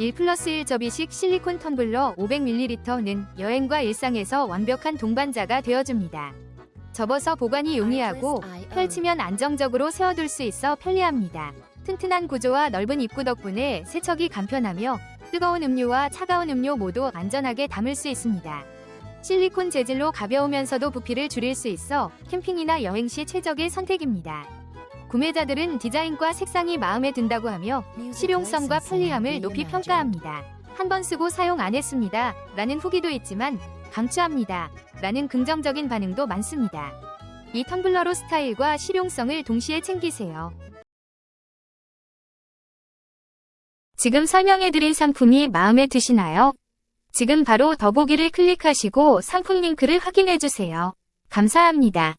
1 플러스 1 접이식 실리콘 텀블러 500ml는 여행과 일상에서 완벽한 동반자가 되어줍니다. 접어서 보관이 용이하고 펼치면 안정적으로 세워둘 수 있어 편리합니다. 튼튼한 구조와 넓은 입구 덕분에 세척이 간편하며 뜨거운 음료와 차가운 음료 모두 안전하게 담을 수 있습니다. 실리콘 재질로 가벼우면서도 부피를 줄일 수 있어 캠핑이나 여행 시 최적의 선택입니다. 구매자들은 디자인과 색상이 마음에 든다고 하며 실용성과 편리함을 높이 평가합니다. 한 번 쓰고 사용 안 했습니다. 라는 후기도 있지만 강추합니다. 라는 긍정적인 반응도 많습니다. 이 텀블러로 스타일과 실용성을 동시에 챙기세요. 지금 설명해드린 상품이 마음에 드시나요? 지금 바로 더보기를 클릭하시고 상품 링크를 확인해주세요. 감사합니다.